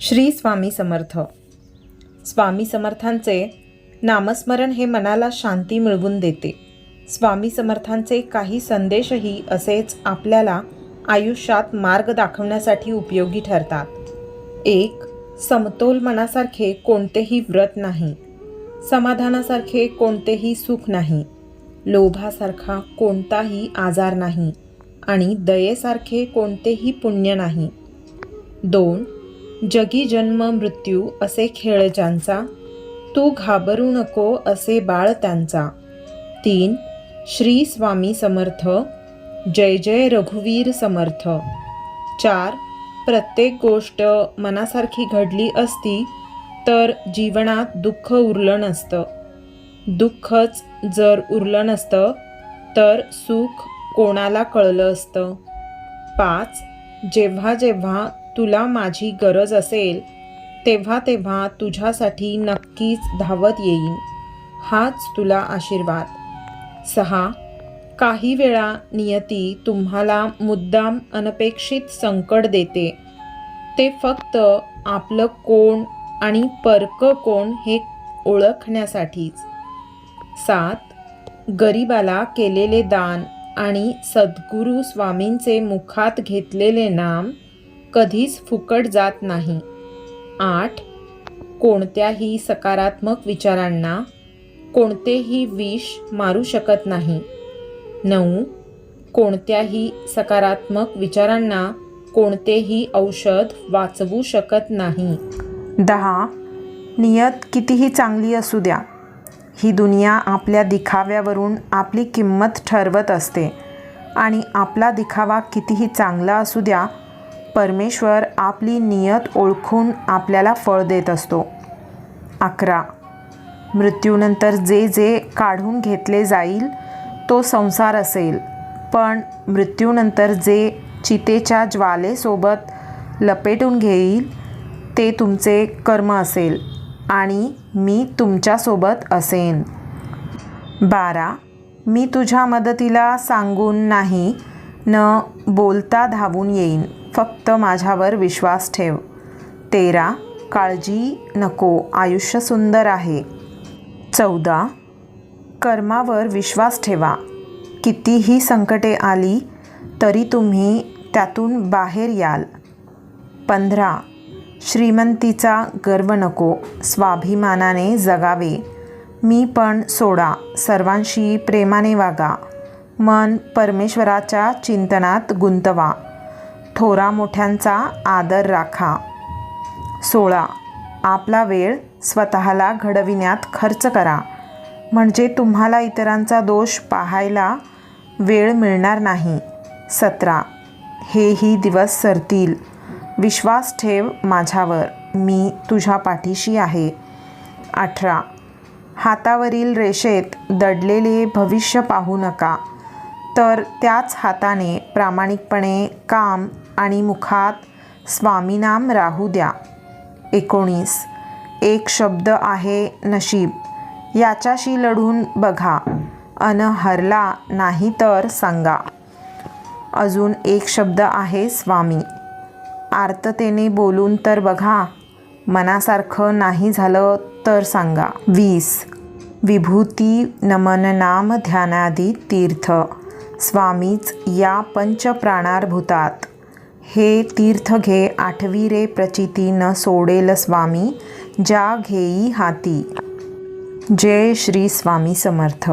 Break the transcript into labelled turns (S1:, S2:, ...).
S1: श्री स्वामी समर्थ. स्वामी समर्थांचे नामस्मरण हे मनाला शांती मिळवून देते. स्वामी समर्थांचे काही संदेशही असेच आपल्याला आयुष्यात मार्ग दाखवण्यासाठी उपयोगी ठरतात. एक समतोल मनासारखे कोणतेही व्रत नाही. समाधानासारखे कोणतेही सुख नाही. लोभासारखा कोणताही आजार नाही. आणि दयेसारखे कोणतेही पुण्य नाही. दोन जगी जन्म मृत्यू असे खेळ ज्यांचा तू घाबरू नको असे बाळ त्यांचा. तीन श्री स्वामी समर्थ जय जय रघुवीर समर्थ. चार प्रत्येक गोष्ट मनासारखी घडली असती तर जीवनात दुःख उरलं नसतं. दुःखच जर उरलं नसतं तर सुख कोणाला कळलं असतं? पाच जेव्हा जेव्हा तुला माझी गरज असेल तेव्हा तेव्हा तुझ्यासाठी नक्कीच धावत येईन. हाच तुला आशीर्वाद. सहा काही वेळा नियती तुम्हाला मुद्दाम अनपेक्षित संकट देते. ते फक्त आपलं कोण आणि परक कोण हे ओळखण्यासाठीच. सात गरिबाला केलेले दान आणि सद्गुरू स्वामींचे मुखात घेतलेले नाम कधीच फुकट जात नाही. आठ. कोणत्याही सकारात्मक विचारांना कोणतेही विष मारू शकत नाही. नऊ. कोणत्याही सकारात्मक विचारांना कोणतेही औषध वाचवू शकत नाही. दहा. नियत कितीही चांगली असू द्या. ही दुनिया आपल्या दिखाव्यावरून आपली किंमत ठरवत असते. आणि आपला दिखावा कितीही चांगला असू द्या परमेश्वर आपली नियत ओळखून आपल्याला फळ देत असतो. अकरा. मृत्यूनंतर जे जे काढून घेतले जाईल तो संसार असेल. पण मृत्यूनंतर जे चितेच्या ज्वालेसोबत लपेटून घेईल ते तुमचे कर्म असेल आणि मी तुमच्यासोबत असेन. बारा. मी तुझ्या मदतीला सांगून नाही न बोलता धावून येईन. फक्त माझ्यावर विश्वास ठेव. तेरा काळजी नको आयुष्य सुंदर आहे. चौदा कर्मावर विश्वास ठेवा. कितीही संकटे आली तरी तुम्ही त्यातून बाहेर याल. पंधरा श्रीमंतीचा गर्व नको स्वाभिमानाने जगावे. मी पण सोडा सर्वांशी प्रेमाने वागा. मन परमेश्वराच्या चिंतनात गुंतवा. थोरा मोठ्यांचा आदर राखा. सोळा. आपला वेळ स्वतःला घडविण्यात खर्च करा. म्हणजे तुम्हाला इतरांचा दोष पाहायला वेळ मिळणार नाही. सतरा. हेही दिवस सरतील. विश्वास ठेव माझ्यावर. मी तुझ्या पाठीशी आहे. अठरा. हातावरील रेषेत दडलेले भविष्य पाहू नका. तर त्याच हाताने प्रामाणिकपणे काम आणि मुखात स्वामीनाम राहू द्या. एकोणीस. एक शब्द आहे नशीब. याच्याशी लढून बघा. अन हरला नाही तर सांगा. अजून एक शब्द आहे स्वामी. आर्ततेने बोलून तर बघा. मनासारखं नाही झालं तर सांगा. वीस. विभूती नमन नाम ध्यानादी तीर्थ. स्वामीच या पंचप्राणार्भूतात. हे तीर्थ घे आठवी रे प्रचिती न सोडेल स्वामी ज्या घेई हाती. जय श्री स्वामी समर्थ.